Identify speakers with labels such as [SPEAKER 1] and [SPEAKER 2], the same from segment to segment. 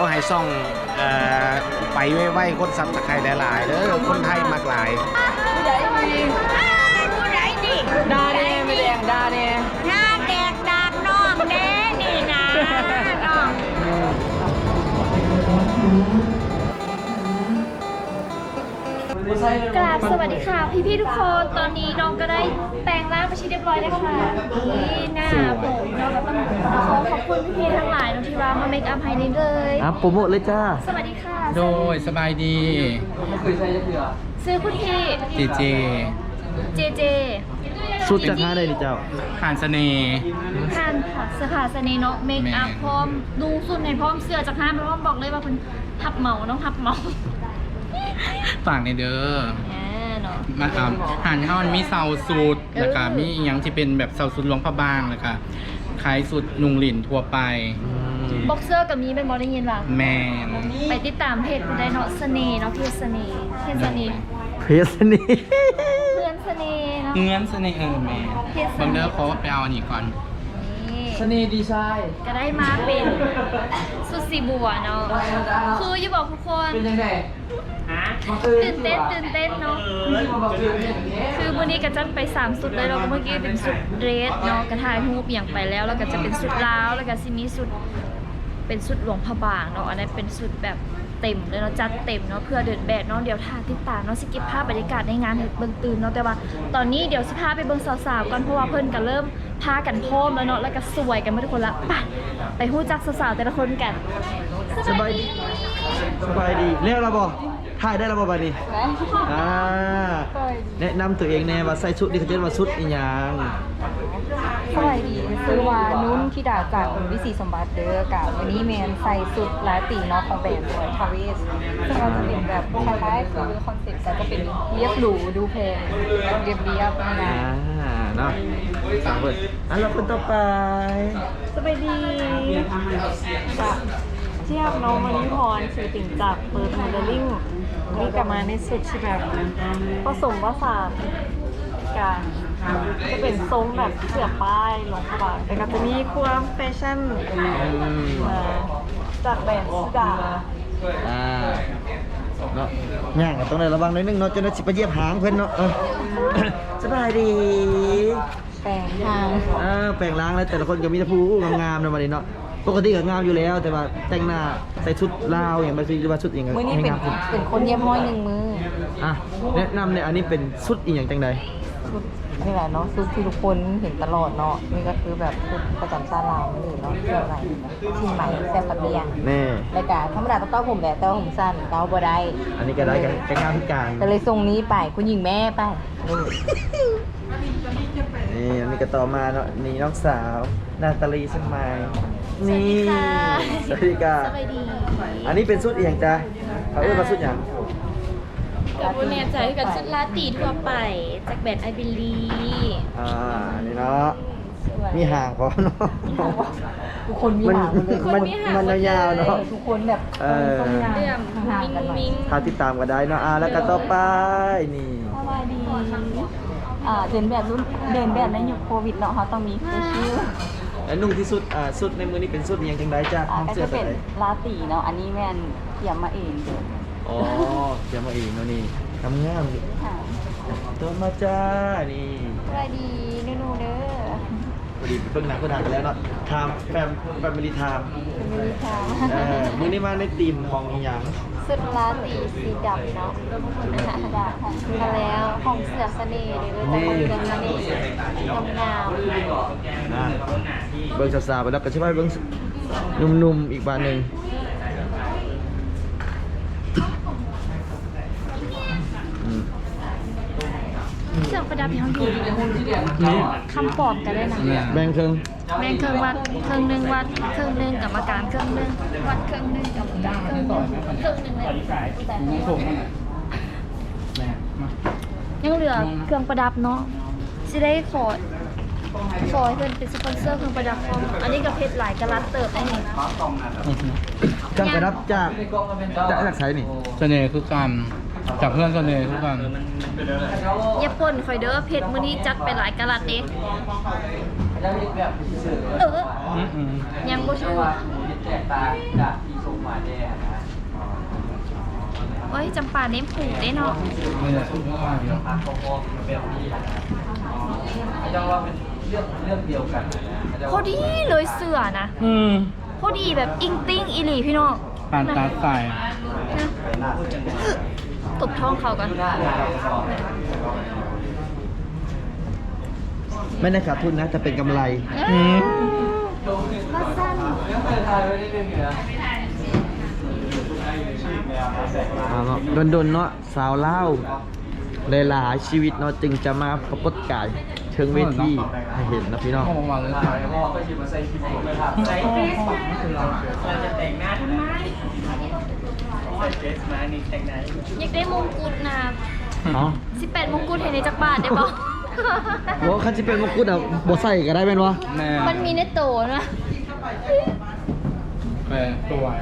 [SPEAKER 1] ก็ให้ซ่องเอ่อไปไว้ๆคนซับสไครต์หลายๆเด้อคนไทยมากหลาย
[SPEAKER 2] ผู้ใดมีผู้ใดนี่
[SPEAKER 3] ดาเน่ไม่แดงดาเน่
[SPEAKER 2] ก
[SPEAKER 4] ราบสวัสดีค่ะ พี่พี่ๆทุกคนตอนนี้น้องก็ได้แปลงร่างไปนที่เรียบร้อยแล้วค่ะนี่หน้าผมเนาะก็ต้องขอขอบคุณพี่พี่ๆทั้งหลายเนาะที่ว่ามาเมคอัพให้นี่เลย
[SPEAKER 5] อะโปรโมทเลยจ้า
[SPEAKER 4] สวัสดีค่ะ
[SPEAKER 6] โดยสบายดี
[SPEAKER 4] ซื้อคุณพี่
[SPEAKER 6] เจเจ
[SPEAKER 4] เจเจ
[SPEAKER 5] สุดจากห้าได้ดิเจ้า
[SPEAKER 6] ผ่านเสน่ห์
[SPEAKER 4] ท่านค่ะเสื้อผ้าเสน่ห์เนาะเมคอัพ
[SPEAKER 6] แม่
[SPEAKER 4] พร้อมดูสุดในพร้อมเสื้อจากห้างพร้อมบอกเลยว่าเป็นทับเหมาน้องทับเหมา
[SPEAKER 6] ฝากในเด้อ
[SPEAKER 4] แหมเนาะ
[SPEAKER 6] มาอ่าหานข้าวมันมีเซาสูตรแล้วก็มีอหยังที่เป็นแบบเซาสูตรหลวงพระบางแล้วก็ขายสูตรนุงหลินทั่วไป
[SPEAKER 4] บ็อกเซอร์กับมีเป็นบอได้ยินว่า
[SPEAKER 6] แมน
[SPEAKER 4] ไปติดตามเพจคุณได้เนาะเสน่ห์เนาะเพจเสน่ห์เพจเสน่ห์
[SPEAKER 5] เพสนี่
[SPEAKER 4] เพื่อนเสน่ห์เนาะ
[SPEAKER 6] เงื่อนเสน่ห์เออแมน
[SPEAKER 4] เฮ็ดเสน่ห์
[SPEAKER 6] บังเด้อเขาไปเอาอันนี้ก่อน
[SPEAKER 4] นี่
[SPEAKER 3] สนีดีไซน์
[SPEAKER 4] ก็ได้มาเป็นสุดสีบัวเนาะคืออย่าบอกทุกคน
[SPEAKER 3] เป็นยังไง
[SPEAKER 4] ตื่นเต้นตื่นเต้นเนาะคือวันนี้ก็จัดไป3สุดเลยเราเมื่อกี้เป็นสุดเดรสเนาะกระทายฮูบอย่างไปแล้วแล้วก็จะเป็นสุดลาวแล้วก็ซิมีสุดเป็นสุดหลวงพระบางเนาะอันนั้นเป็นสุดแบบ เต็มเลยเนาะจัดเต็มเนาะเพื่อเดินแบบเนาะเดี๋ยวถ่ายติดตามเนาะสกิปภาพบรรยากาศในงานให้เบิ่งตื่นเนาะแต่ว่าตอนนี้เดี๋ยวสิพาไปเบิ่งสาวๆก่อนเพราะว่าเพิ่นก็เริ่มพากันพร้อมแล้วเนาะแล้วก็สวยกันมาทุกคนละไปไปฮู้จักสาวๆแต่ละคนกัน
[SPEAKER 5] สบายดีสบายดีเรียกเราบอก ถ่ายได้เราบอกบานี้อ่าแนะนำตัวเองแน่ว่าใส่ชุดนี่เขาจะเรียกว่าชุดอีหยัง
[SPEAKER 7] สวัสดีซื้อวานุ่นธิดาจากวิสีสมบัติเด้อกับวันนี้แมนใส่สุดลายตีเนาะของแบรนด์สวยทาเวสซึ่งเราจะเป็นแบบคล้ายๆคือคอนเซ็ปต์แต่จะเป็นเรียบหรูดูแพงเรียบเรียบๆนะ
[SPEAKER 5] อ่าเนาะสามคนอันเราคนต่อไป
[SPEAKER 8] สบายดีจะเทียบน้องมณิพรชื่อติ่งจากเปิดโมเดลลิ่ง นี่กลับมาในสุดที่แบบผสมผสานกันจะเป็นทรงแบบเสือป้ายหลวงพระบางแต่ก็จะมีความแฟชั่นมาจากแบรนด์สุดา
[SPEAKER 5] อ่าเนาะย่างก็ต้องได้ระวังหนิดนึงเนาะจนได้สิไปเหยียบหางเพิ่นเนาะเออสบายดี
[SPEAKER 7] แปลงทาง
[SPEAKER 5] อ่าแปลงล้างแล้วแต่ละคนก็มีแต่ผู้งามๆนะวันนี้เนาะ ปกติก็งามอยู่แล้ว แต่ว่าแต่งหน้าใส่ชุดลาวอย่างบางทีหรือว่าชุดอย่างเงี้ย
[SPEAKER 7] มื่อนี้เป็น
[SPEAKER 5] งามขึ้น
[SPEAKER 7] เป็นคนเยี่ยมห้อยหนึ่งมือ
[SPEAKER 5] อะแนะนำเนี่ยอันนี้เป็นชุดอีกอย่างจังใด
[SPEAKER 7] ชุดนี่แหละเนาะชุดที่ทุกคนเห็นตลอดเนาะนี่ก็คือแบบชุดประจำชาติลาวนี่เลยเนาะเชียงใหม่เชียงใหม่แซ่บปะเบียง
[SPEAKER 5] แน่
[SPEAKER 7] รายการธรรมดาต้องเต้าผมแบบเต้าผมสั้นเต้าบ่ได้
[SPEAKER 5] อันนี้ก็ได้กันกันงามพิการ
[SPEAKER 7] ก็เลยทรงนี้ไปคุณหญิงแม่ไปนี่
[SPEAKER 5] นี่อันนี้ก็ต่อมาเนาะนี่น้องสาว นาตาลีสมัย นี่
[SPEAKER 4] สวัสดีค่ะ
[SPEAKER 5] สวัสดีค่ะ
[SPEAKER 4] สวัสดี
[SPEAKER 5] อันนี้เป็นชุดอีกอย่างจ้ะเขาเรียกว่าชุดอย่าง
[SPEAKER 4] กับบุญแน่ใจกับชุดลาตีทั่วไปจากแบรนด์ไอบิลี
[SPEAKER 5] อ่าอันนี้เนาะมีห่างพอเนาะ
[SPEAKER 7] ทุกคนมีหางหมดเลย
[SPEAKER 5] มันมันมันยาวๆเนาะ
[SPEAKER 7] ทุกคนแบบ
[SPEAKER 5] เออ
[SPEAKER 7] ทรงงาน
[SPEAKER 4] เรื่อง
[SPEAKER 7] ห่างๆกันหน่อย
[SPEAKER 4] มิ้ง
[SPEAKER 5] ถ้าติดตามก็ได้เนาะอ่าแล้วก็ต่อไปนี่
[SPEAKER 8] สบายดีอ่าเดินแบบรุ่นเดินแบบในยุคโควิดเนาะเขาต้องมีเฟซชิล
[SPEAKER 5] แล้วนุ่งที่สุดอ่าสุดในมือนี้เป็นสุดอหย่างจังไดจ้ะ
[SPEAKER 8] อ่า
[SPEAKER 5] น้อง
[SPEAKER 8] ก็
[SPEAKER 5] เสื้อ
[SPEAKER 8] จะ
[SPEAKER 5] ใส่
[SPEAKER 8] เป็นลาตีเนาะ อันนี้แม่นเขียมมาเอง
[SPEAKER 5] อ๋อเดี๋ยวมาอีกเนาะนี่ทำงามนี่
[SPEAKER 8] ค่ะ
[SPEAKER 5] ตัวมาจ้านี่
[SPEAKER 8] สบายดีนูๆเด้อ
[SPEAKER 5] พอดีเพิ่งหนักเพิ่งหนักกันแล้วเนาะไทม์แฟมแฟมิลี่ไทม์
[SPEAKER 8] เป็นมินิค่ะ
[SPEAKER 5] เออมือนี้มาในทีมของอีหยัง
[SPEAKER 8] สุดลาตีสีดำเนาะดาค่ะมาแล้วของเสือเสน่ห์เลยแต่ของเสือเสน่ห์งาม
[SPEAKER 5] นะเบิ้งสาวๆไปแล้วก็ใช่ไหมเบิ้งหนุ่มๆอีกบานหนึ่งอืม
[SPEAKER 4] เครื่อง ประดับที่เขาอยู่
[SPEAKER 5] นี่
[SPEAKER 4] คำปลอมกันได้นะ
[SPEAKER 6] เนี่ย
[SPEAKER 5] แบ่งครึ่ง
[SPEAKER 4] แม่งเครื่องวัดเครื่องหนึงวัดเครื่องหนึงกรรมการเครื่องหนึงวัดเครื่องหนึงกรรมการเครื่องหนึงเครื่องหนึงเลยแต่
[SPEAKER 6] ผมแม่มา
[SPEAKER 4] ยังเหลือเครื่องประดับเนาะสิได้ขอขอให้เพื่อนเป็นสปอนเซอร์เครื่องประดับพร้อมอันนี้กับเพชรหลายกะลัดเติบได้นี่
[SPEAKER 5] เครื่องประดับจากจากจากไสนี่
[SPEAKER 6] เสน่ห์คือกัน จากเพื่อนเสน่ห์คือกัน
[SPEAKER 4] อย่าป่นคอยเด้อเพชรมื้อนี้จัดไปหลายกะลัดเด้เออ
[SPEAKER 6] อืมอืม
[SPEAKER 4] ยังบ่ชูเอ้ยจำปาเน้มผูกได้เนาะ
[SPEAKER 6] นี่แหละชุดเมื่อวานเนาะ
[SPEAKER 5] อะพอๆแบบนี้นะอาจารย์ว่าเป็นเรื่องเรื่องเดียวกันนะอาจารย์
[SPEAKER 4] พอ
[SPEAKER 5] ว่า
[SPEAKER 4] ดีเลยเสือนะ
[SPEAKER 6] อืม
[SPEAKER 4] พอดีแบบอิงติ้งอีหลีพี่น้อง
[SPEAKER 6] ปานตาใส่
[SPEAKER 4] นะ ตบท้องเขากัน
[SPEAKER 5] ไม่ได้ขาดทุนนะจะเป็นกำไร
[SPEAKER 6] อืม
[SPEAKER 4] มาสั้น
[SPEAKER 5] เอาเนาะดนๆเนาะสาวเล่าวหลายๆชีวิตเนาะจึงจะมาปรากฏกายเชิงเวทีให้เห็นนะพี่น้อง
[SPEAKER 6] ห้องวางเลย
[SPEAKER 4] อยากได้มงกุฎนะ
[SPEAKER 5] เนาะ
[SPEAKER 4] 18มงกุฎเห็นในจักรบาทได้ปะ
[SPEAKER 5] โอ้คันสิเป็นมงกุฎอะบ่ใส่ก็ได้แม่นวะ
[SPEAKER 6] แม่
[SPEAKER 4] มันมีในโตนะ
[SPEAKER 6] แม่สวย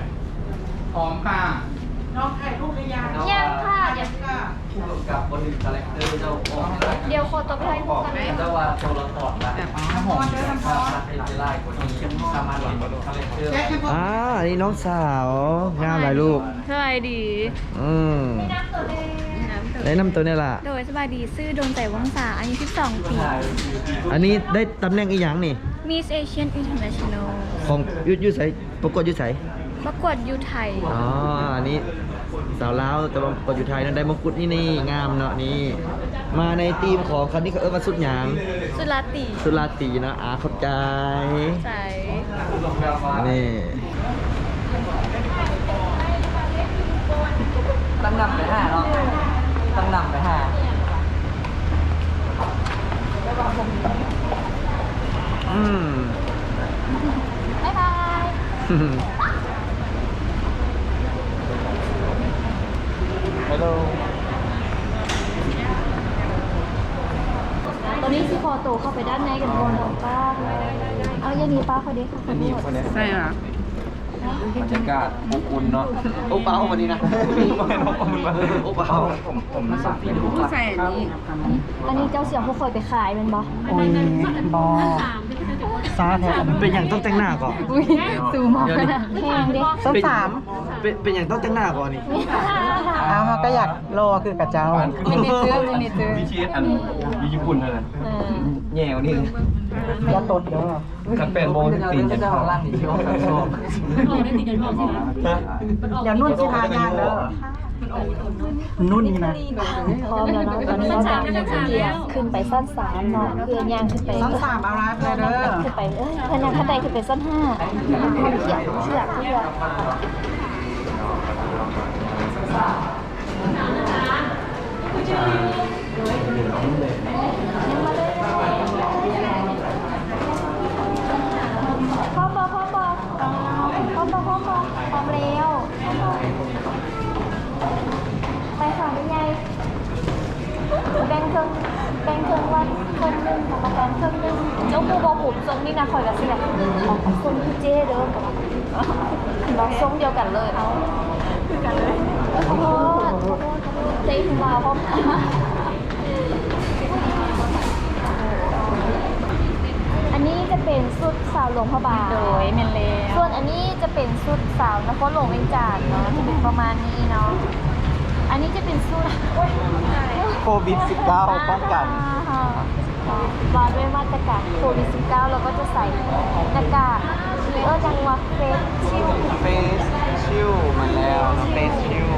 [SPEAKER 6] พร้อมค่ะ
[SPEAKER 4] ยังค่ะเดี๋ยว
[SPEAKER 5] ผู้กำกับบนหนึ่งคาแรคเตอร์เจ้าออก
[SPEAKER 4] เดี๋ยวขอตบท้ายคู่กันเลย
[SPEAKER 5] เจ้าว่าโทรถอดละแต่ป้าผมสามารถเป็นไล่กว่านี้สามารถหลังคาแรคเตอร์อ่าอันนี้น้องสาวงามหลายลูก
[SPEAKER 8] สบายดี
[SPEAKER 5] อืมแนะนำตัวเนี่ยล่ะ
[SPEAKER 8] โดยสบายดีซื่อดวงใจวังสาอายุ12 ปี
[SPEAKER 5] อันนี้ได้ตำแหน่งอีหยังนี่
[SPEAKER 8] Miss Asian International
[SPEAKER 5] ของยุดยุดใสประกวดยุดใส
[SPEAKER 8] ประกวดยูไทย
[SPEAKER 5] อ๋อ อันนี้ สาวลาวแต่ว่าประกวดอยู่ไทยนั่นได้มงกุฎนี่นี่งามเนาะนี่มาในทีมของคันนี้เขาเอิ้นว่าสุดหยาง
[SPEAKER 8] สุราตรี
[SPEAKER 5] สุราตรีนะอาเข้าใจ
[SPEAKER 8] ใจ
[SPEAKER 5] นี่
[SPEAKER 3] ตั้งนำไปห้าเนาะตั้งนำไปห้า
[SPEAKER 5] อืม
[SPEAKER 4] บ๊ายบาย
[SPEAKER 5] ฮัลโหล
[SPEAKER 4] ตอนนี้สิพอโตเข้าไปด้านในกันก่อนเนาะป้า เอาอย่างนี้ป้าเขาเด็กค่ะคนนี้
[SPEAKER 6] ใช่ค่ะ
[SPEAKER 5] บรรยากาศอบอุ่นเนาะโอ้เปาวันนี้นะโอ้เปาผมผมสับพี่ดูใส่
[SPEAKER 4] อันนี้เจ้าเสียงพวกคอยไปขายเป็นบ่
[SPEAKER 5] โอ้ยบอ ซาแท้เป็นอย่างต้องแต่งหน้าก่อน
[SPEAKER 4] สูมอกนะแพงเด็ก
[SPEAKER 5] ต้นสามเป็นเป็นอย่างต้องแต่งหน้าก่อนนี่
[SPEAKER 3] เอาเขาก็อยากรอคือกระเจ้า
[SPEAKER 8] มินิเจอร์มินิเจอร์
[SPEAKER 5] วิชีอันญี่ปุ่นเลยแง่วนี่
[SPEAKER 3] อย่าตดเด้อ
[SPEAKER 5] กันเป็นโมตีนจะเข้าล่างนี่ชอบชอบ
[SPEAKER 3] อย่านุ่นสิทายางเด้อ นุ่นนี่นะ
[SPEAKER 4] พร้อมแล้วเนาะตอนนี้เราจะเกียร์ขึ้นไปสั้นสามเนาะเพื่อย่างขึ้นไป
[SPEAKER 3] ต้องสามเอาละเด้อ
[SPEAKER 4] ขึ้นไปเอ้ยพนังขั้นใดขึ้นไปสั้นห้าความเขียดเชือกเชือกพร้อมบอพร้อมบอพร้อมบอพร้อมบอพร้อมแล้วไปค่ะเป็นไงแบ่ งเครื่องแบ่งเครื่องวันเครื่องนึงกับประกันเครื่องนึงเจ้าปูบอกผมทรงนี่นะคอยกับเสียของทรงพี่เจ้เด้อเราทรงเดียวกันเลยเอาคือกันเลยโอ้โหเจ๊ถึงมาพร้อมอันนี้จะเป็นสุดสาวหลวงพระบาง
[SPEAKER 8] โดยเมนเล
[SPEAKER 4] ส่วนอันนี้จะเป็นสุดสาวนครหลวงเวียงจันทน์เนาะจะเป็นประมาณนี้เนาะ อันนี้จะเป็นสุด
[SPEAKER 5] โควิด 19 ป้องกัน
[SPEAKER 4] มาด้วยมาตรการโควิด -19 เราก็จะใส่หน้ากากหรือเออจังหวะเฟสชิล
[SPEAKER 5] เฟสชิลมาแล้วเฟสชิล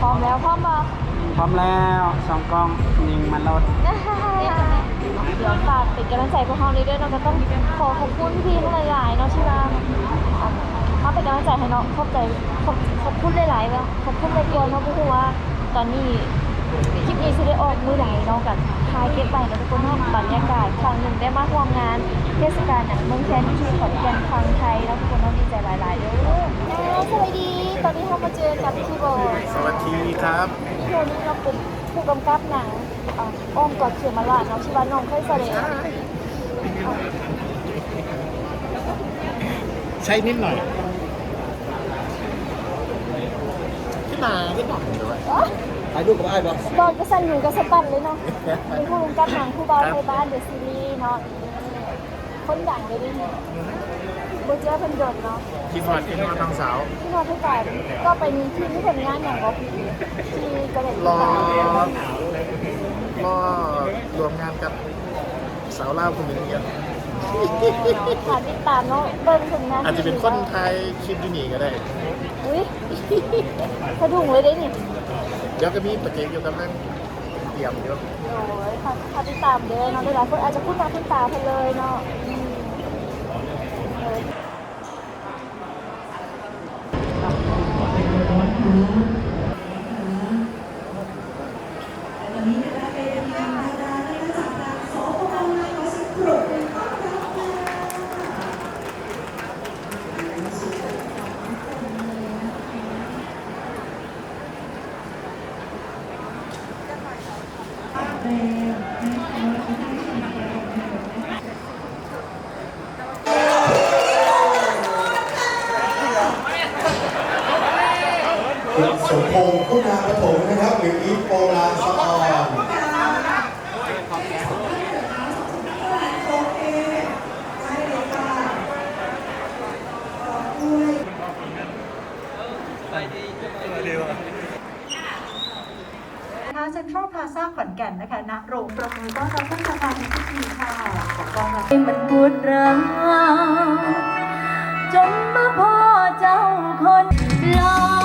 [SPEAKER 4] พร้อมแล้วพร้อมบอ
[SPEAKER 5] พร้อมแล้วสองกล้องยิงมันรถ
[SPEAKER 4] เดี๋ยวฝากเป็นกำลังใจพวกเราเลยด้วยเราก็ต้องขอขอบคุณพี่ๆหลายๆเนาะที่ว่ามาเป็นกำลังใจให้เนาะขอบใจ ขอบขอบคุณหลายๆว่าขอบคุณเลยเกินเนาะเพราะว่าตอนนี้คลิปนี้จะได้ออกมือไหนเนาะกับทายเก็บไปเนาะทุกคนเนาะบรรยากาศครั้งหนึ่งได้มาร่วมงาน เทศกาลหนังเมืองแคนที่ขอนแก่นฟังไทยแล้วทุกคนเนาะดีใจหลายๆเด้อสวัสดี ตอนนี้เรามาเจอกับพี่โบ
[SPEAKER 1] สวัสดีครับ
[SPEAKER 4] พี่โบนี่เราเป็นผู้กำกับหนังอ้อมกอดเขียนมาลาดนาะที่บ้าน้องเคยแสดง
[SPEAKER 1] ใช้นิดหน่อย ขึ้นมาขึ้นหน่อยด้วย
[SPEAKER 5] ถ่ายรูปกับไอ้บ่
[SPEAKER 4] บอลก็สั่นหูก็สะบัดเลยเนาะเป็นผู้กำกับหนังผู้บอลไทยบ้านเดอะซีรีส์เนาะคคนดังเลยดิโบเจ้าเป็นยศเนาะ
[SPEAKER 1] คิดว่าคิดว่าน้องสาว
[SPEAKER 4] ที่มาทุกการก็ไปมีที่ที่ผลงานอย่างก็ที่กระเด็น
[SPEAKER 1] รอรอรวมงานกับสาวลาวคนหนึ่งเดียว
[SPEAKER 4] ค่ะติดตามเนาะเบิ้งผลงาน
[SPEAKER 1] อาจจะเป็นคนไทยคลิปอยูนี่ก็ได้
[SPEAKER 4] อุ้ย สะดุ้งเลยได้นี่
[SPEAKER 1] เดี๋ยวก็มีประเด็นอยู่กำลังเตรียมอยู่
[SPEAKER 4] โอ้ยค่ะค่ะติดตามเด้อเนาะหลายๆคนอาจจะพูดตามพูดตาไปเลยเนาะ
[SPEAKER 9] สมพงษ์คุณาปฐมนะครับหรืออีฟโปลาสะออน
[SPEAKER 3] นะคะเซ็นทรัลพลาซ่าขอนแก่นนะคะณโรงประมือต้อนรับท่านประธานในพิธีค่ะขอต้อนรับ
[SPEAKER 2] มันปวดร้าวจนมาพ่อเจ้าคนหลอ้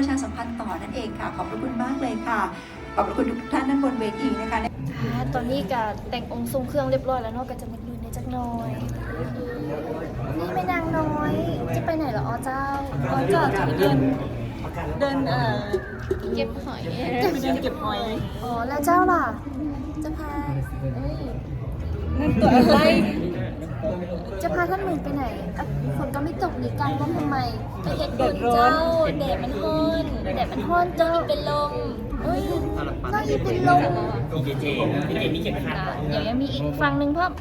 [SPEAKER 3] ประชาสัมพันธ์ต่อนั่นเองค่ะ ขอบพระคุณมากเลยค่ะ ขอบพระคุณทุกท่านด้านบนเวทีนะคะ
[SPEAKER 4] อ่าตอนนี้ก็แต่งองค์ทรงเครื่องเรียบร้อยแล้วเนาะก็จะมาดูในจักหน่อย นี่ไม่นางน้อย จะไปไหนเหรออ๋อเจ้าอ๋อเจ้าจะไปเดิน
[SPEAKER 8] เดินเอ่อ
[SPEAKER 4] เก็บหอย
[SPEAKER 8] จะไปเดินเก็บหอย
[SPEAKER 4] อ๋อแล้วเจ้าล่ะจะพาเอ้ย
[SPEAKER 8] นั่นตัวอะไร
[SPEAKER 4] จะพาท่านหมื่นไปไหนอะฝนก็ไม่ตกนี่กลางร่มทำไมไปเห็ดบุญเจ้าแดดมันฮ้อนแดดมันฮ้อนเจ้าอีเป็นลมเอ้ยน้องอีเป็นลมเจเจเจมีเข็มขัดเดี๋ยวยังมีอีกฝั่งหนึ่งเพิ่ม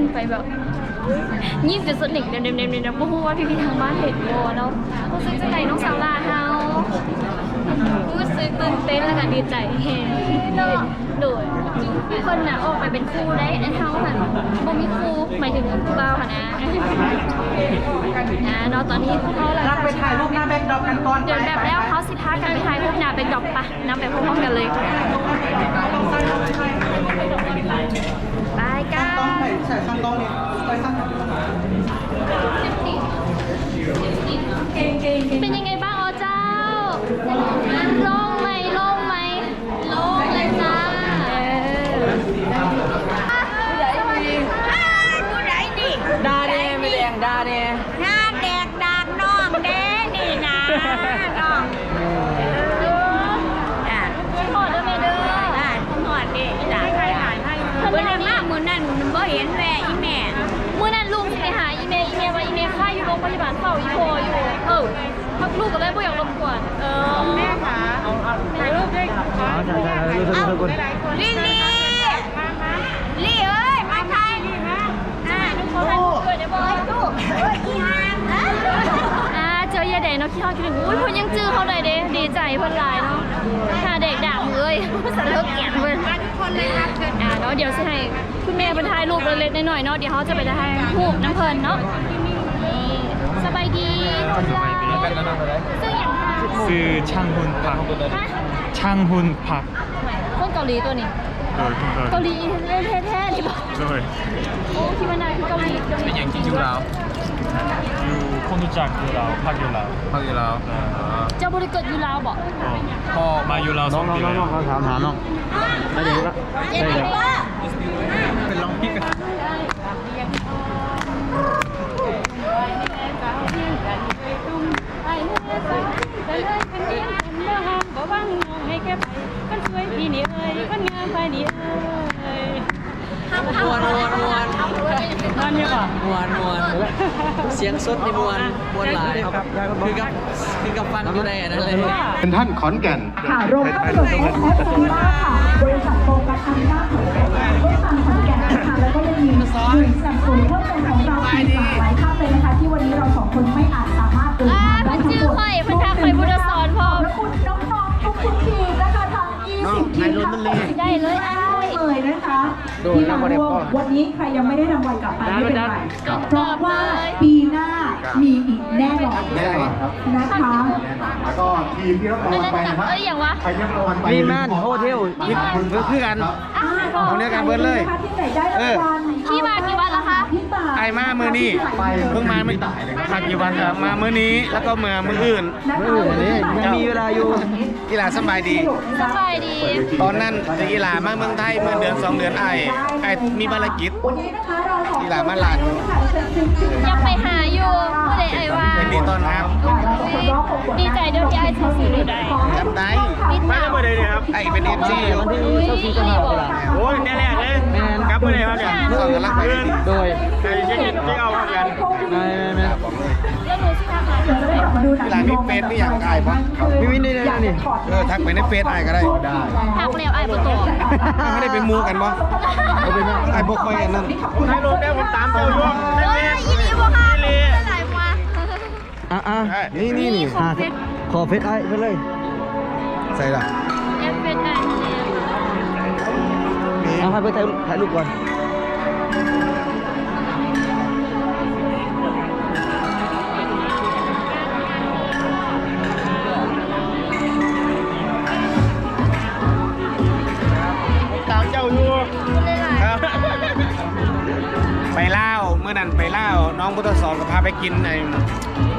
[SPEAKER 4] นขึ้นไปแบบยี่สิบจุดหนึ่งเดมเดมเดมเดมไม่รู้ว่าพี่ๆทางบ้านเห็นโมเนาะรู้สึกจะไหนน้องสาวลาเฮารู้สึกตื่นเต้นแล้วก็ดีใจเห็นเนาะโดยคนน่ะออกไปเป็นครูได้ไอ้เฮาหันบ่มีครูหมายถึงครูเบาค่ะนะนะเนาะตอนนี้เขาหลังจาก
[SPEAKER 5] ไปถ่ายรูปหน้าแบ็คดรอปกันก่อน
[SPEAKER 4] เดินแบบแล้วเขาสิพากันไปถ่ายรูปหน้าเป็นดอกปะนำไปพร้อมๆกันเลย ไปกัน
[SPEAKER 5] ใส่ข้างกล้องเนี่ยไปข้าง
[SPEAKER 4] เป็นยังไงบ้างอ๋อเจ้าโล่งไหมโล่งไหมโล่งเลยจ้า
[SPEAKER 2] ผู้ใดดิ
[SPEAKER 8] ดาเดไม่แดงดาเด
[SPEAKER 2] หน้า
[SPEAKER 4] พยาบาลเฝ้าอีโพอยู่เออพักลูกก็เลยบ่อยากรบกวนเออแม่ค่ะถ่ายรูปด้วย
[SPEAKER 5] อ๋อใช่ใช่ใช่ทุกคนทุกคน
[SPEAKER 4] ลี่ลี่ลี่เอ้ยมาถ่ายลี่มาอ่าทุกคนถ่ายรูปด้วยเดี๋ยวบอกลูกอีหางอ่าเจอยายเด็กเนาะขี้ฮอดคิดถึงอุ้ยพ่นยังจื้อเขาได้เด้ดีใจเพิ่นหลายเนาะถ้าเด็กด่างเอ้ยสะเลิกเกียดเพิ่นทุกคนเลยค่ะอ่าเนาะเดี๋ยวสิให้คุณแม่เพิ่นถ่ายรูปเล็กๆน้อยๆเนาะเดี๋ยวเขาจะไปถ่ายรูปน้ำเพลินเนาะนี่สบายดีสบายดี ซึ่งอย่างค่ะ
[SPEAKER 10] ชื่อช่างหุนผัก
[SPEAKER 4] ฮะ
[SPEAKER 10] ช่างหุนผัก
[SPEAKER 4] คนเกาหลีตัวนี้
[SPEAKER 10] โดยคุณ
[SPEAKER 4] เกาหลีแท้ๆนี่บอก
[SPEAKER 10] โดย
[SPEAKER 4] โอ้คิดว่านายคือเกาหลีเกาหลี
[SPEAKER 6] อย่างที่อยู่แล้ว
[SPEAKER 10] อยู่คนรู้จักอยู่เราพักอยู่เรา
[SPEAKER 6] พักอยู่แล้ว
[SPEAKER 4] เจ้าบริเกิดอยู่ลาวบอก
[SPEAKER 10] พ่อมาอยู่เราส
[SPEAKER 5] น้
[SPEAKER 10] อ
[SPEAKER 5] องงน้อง
[SPEAKER 10] ปี
[SPEAKER 5] น้อง
[SPEAKER 10] แล้ว
[SPEAKER 5] น้องเขาถามหาน้องได้เดี๋ยวละ
[SPEAKER 4] เย็น
[SPEAKER 5] ได้
[SPEAKER 4] ไหม
[SPEAKER 5] เดี๋ยว
[SPEAKER 4] ว่า
[SPEAKER 10] เป็นร้องพี่กัน
[SPEAKER 11] มวนมวน
[SPEAKER 4] เสี
[SPEAKER 11] ยงสดในมวนมวนหลายคือกับคือกับฟังอยู่ในอันนั้นเลย
[SPEAKER 9] เป็นท่านขอนแก่น
[SPEAKER 3] ค่ะโรงภาพยนตร์ SF ซีนีมาค่ะบริษัทโฟกัสอันด้าของเรารถทางขอนแก่นนะคะแล้วก็ยังมีหน่วยสนับสนุนเพิ่มเติมของเราอีกหลากหลายท่านเลยนะคะที่วันนี้เราสองคนไม่อาจสามารถเดิน
[SPEAKER 4] อ่า
[SPEAKER 3] ทางได้
[SPEAKER 4] เพิ่น
[SPEAKER 3] ทั้ง
[SPEAKER 4] ชื่
[SPEAKER 3] ห
[SPEAKER 4] อ
[SPEAKER 3] มด
[SPEAKER 4] ข่อยเพิ่นทางข่อยบุญสอนพร้อม
[SPEAKER 3] และคุณน้องๆทุกคุณทีมนะคะทาง20ทีมทั้ง
[SPEAKER 4] ได้เลยอ้าย
[SPEAKER 3] เลยนะคะ ที่มาร่วมวันนี้ใครยังไม่ได้รางวัลกลับไปไม่เป็นไรเพราะว่าปีหน้ามีอีกแน่นอน
[SPEAKER 9] แน่นอนครับ
[SPEAKER 3] นะคะ
[SPEAKER 9] แล้วก็ทีมที่รับราง
[SPEAKER 4] อัน
[SPEAKER 9] วัล
[SPEAKER 4] นั้น
[SPEAKER 9] ไป
[SPEAKER 4] หนั
[SPEAKER 9] นะ
[SPEAKER 4] ก
[SPEAKER 9] ครับ
[SPEAKER 4] เอ้ยอย่างวะ
[SPEAKER 9] ใครที่รับรางวัลไป
[SPEAKER 5] รีแมนโฮเทล
[SPEAKER 9] ยิบคุณ
[SPEAKER 1] เพื่อกัน
[SPEAKER 3] อ่า
[SPEAKER 1] เอาเนี่ยกันเบิดเลย
[SPEAKER 3] ที่ไหนได้รางวัล
[SPEAKER 4] ที่มาา
[SPEAKER 1] ไอมามือนี้เพิ่งมาไม่มากี่วันครับมามื้อนี้แล้วก็มามื้ออื่น
[SPEAKER 3] นะคะ
[SPEAKER 5] มื้ออื่นนี่ยังมีเวลาอยู่
[SPEAKER 1] กีฬาสบายดี
[SPEAKER 4] สบายดี
[SPEAKER 1] ตอนนั้นจะกีฬามาเมืองไทยเมื่อเดือนสองเดือนไอไอมีภารกิจ
[SPEAKER 3] วันนี้นะคะเราสอง
[SPEAKER 1] กีฬามาลาน
[SPEAKER 4] ยังไปหาอยู่ผู้ใดไอ้ว่า
[SPEAKER 1] เป็นดีตอนครับ
[SPEAKER 4] ดีใจเดี๋ยวพี่ไอ้ซื้อซื้อได้
[SPEAKER 1] จำได้
[SPEAKER 4] ปิดหนาว
[SPEAKER 1] ไอเป็นเอฟซี
[SPEAKER 5] วันที่เช้าที่จะหาเวลา
[SPEAKER 10] โอ้ยแน่แน่เลย
[SPEAKER 5] แมน
[SPEAKER 10] กลับมาเลยครับเนี่ย
[SPEAKER 1] สอนกันรักไปดี
[SPEAKER 5] โดย
[SPEAKER 10] ใครเช็คอินเช็คเอาท์กัน
[SPEAKER 5] ไม่ไม่ไม่
[SPEAKER 1] บอกเลย
[SPEAKER 4] แล้วหนูสิทำหา
[SPEAKER 3] เดี๋ยวเรากลับมาดูหนัง
[SPEAKER 1] กีฬามีเฟซมีอย่างไอปะ
[SPEAKER 5] มีวินนี่นะนี่
[SPEAKER 1] เออทักไปในเฟซไอก็ได้
[SPEAKER 4] ทักแล้วไอ้ประตู
[SPEAKER 1] ไม่ได้เป็นมูกันปะเอาเป็นไอพวกไปกันนั่น
[SPEAKER 10] ให้ลงได้ผมตามเจ้าอยู่
[SPEAKER 4] เอ้ยยินดีบ่ค่ะหลายมา
[SPEAKER 5] อะอะ
[SPEAKER 1] นี่นี่นี่
[SPEAKER 5] อะขอเฟซไอ้ไปเลย
[SPEAKER 1] ใส่ละ
[SPEAKER 4] เนี่ย
[SPEAKER 5] เอาให้ไปถ่ายถ่ายรูปก่อน
[SPEAKER 10] ตามเจ้าอยู่
[SPEAKER 1] ครับไปเล่าวเมื่อนั้นไปเล่าวน้องพุทธสอนก็พาไปกินไอ้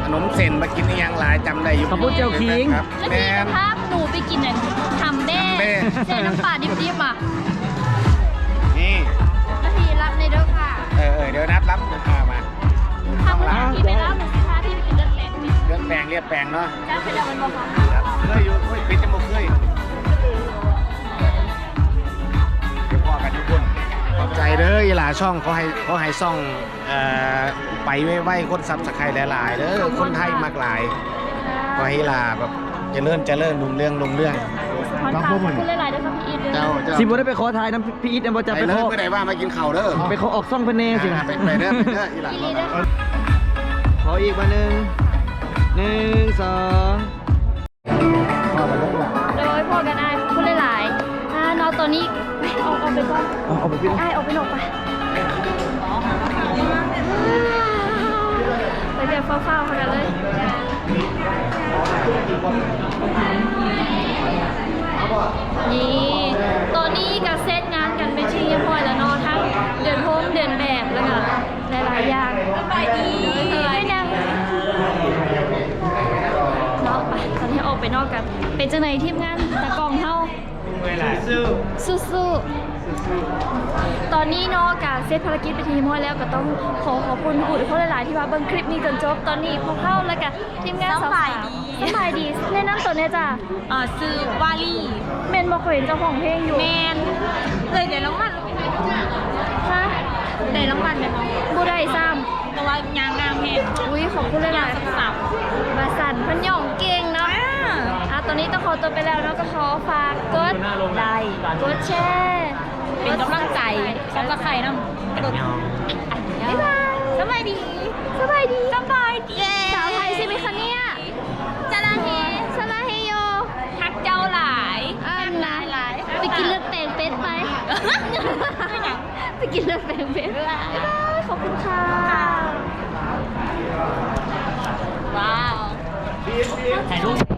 [SPEAKER 1] ขนมเส้นมากินอีหยังหลายจำได้อยู่
[SPEAKER 5] ขอบคุณเจ้าคิง
[SPEAKER 1] ครับ
[SPEAKER 4] แล้ว
[SPEAKER 1] แม
[SPEAKER 4] พี่
[SPEAKER 1] น
[SPEAKER 4] ภาพหนูไปกินเนี่ยทำแม่
[SPEAKER 1] ทำแม่
[SPEAKER 4] เส้นน้ำปลาดิบๆอะ ที่ไปรับหนูสิพาพี่ไปกินเลือดแหลมนี่
[SPEAKER 1] เรื่องแปลงเรียบแปลงเนาะ
[SPEAKER 4] จ้าไปดับมันบอกค่ะ
[SPEAKER 1] ครับเคยอยู่เคยปิดจมูกเคยเดี๋ยวพอกันทุกคนขอบใจเด้ออีหลาช่องเขาให้เขาให้ซ่องเอ่อไปไว้ๆคนซับสไครต์หลายๆเด้อคนไทยมากหลายขอให้อีหลาแบบเจริญเจะเริญรุ่งเรื่องรุ่งเรื่อง
[SPEAKER 4] ขอนขอบคุณหลายๆด้วยค่ะพี่อีทด้วย
[SPEAKER 1] เจ้าเจ้า
[SPEAKER 5] สิบ่ได้ไปขอถ่ายน้ำพี่อีทเนี่ยบ่จะ
[SPEAKER 1] ไป
[SPEAKER 5] ไป
[SPEAKER 1] เล
[SPEAKER 5] ข
[SPEAKER 1] ย
[SPEAKER 5] อ
[SPEAKER 1] เมื่อไหร่ว่ามากินข้าวเด้อ
[SPEAKER 5] ไปขอออกซ่องเพิ่นแน่สิ
[SPEAKER 1] ไปไปเด้อไปเด้ออีหลา
[SPEAKER 4] อีลีด้วย
[SPEAKER 5] ข ออีกมาหนึ่งหนึ่งสอง
[SPEAKER 4] โดยพอกันได้ขอบคุณหลายๆอ่าน้องตัวนี้ไปออกออกไปก่อน
[SPEAKER 5] เอาเอาไปพี่
[SPEAKER 4] ไอ้ออกไปนอกไปไปเรียกเฝ้าๆเขากันเลยนี่ตอนนี้ก็เซตงานกันไปนที่เรียบร้อยแล้วเนาะทั้งเดินโฮมเดินแบบแล้วก็หลายๆอย่างไปดีไม่นั่งเนาะไปตอนนี้ออกไปนอกกัน เป็นจังไหนทีมงานตะกล้องเฮา
[SPEAKER 10] เวลาซื้อ
[SPEAKER 4] สู้ๆตอนนี้เนาะการเซตภารกิจไปทีมห้อยแล้วก็ต้องขอขอบคุณผู้ทุกคนหลายๆที่มาเบิ่งคลิปนี้จนจบตอนนี้พวกเข้าแล้วกันทีมงานสบายดีสบายดีแนะนำตัวเนี่ยจ้ะ
[SPEAKER 8] อ่าซื้อวาลี่
[SPEAKER 4] เมนบอกเคยเห็นเจ้าของเพลงอยู่
[SPEAKER 8] แมนเลยเดี๋ยวรางวัล
[SPEAKER 4] ฮะ
[SPEAKER 8] ได้รางวัลไหมคะ
[SPEAKER 4] บูได้ซ้
[SPEAKER 8] แต่ว่ายางงามแฮ
[SPEAKER 4] อุ้ยขอบคุณหลายๆ ตอนนี้ต้องขอตัวไปแล้วเนาะก็ขอฝากกดไลค์กดแชร์
[SPEAKER 2] เป็นกำลังใจสำหรับใครนะกระโดด
[SPEAKER 4] บ๊ายบาย
[SPEAKER 2] สบายดี
[SPEAKER 4] สบายดี
[SPEAKER 2] สบายดี
[SPEAKER 4] สาวไทยใช่ไหมคะเนี่ย
[SPEAKER 2] จาราเฮ
[SPEAKER 4] สลาเฮโย
[SPEAKER 2] ทักเจ้าหลาย
[SPEAKER 4] อ่า
[SPEAKER 2] หลายหลาย
[SPEAKER 4] ไปกินเลือดแปลงเป็ดไปไปกินเลือดแปลงเป็ดบ๊ายบายขอบคุณค่ะ
[SPEAKER 2] ว้าว
[SPEAKER 11] ถ่ายรูป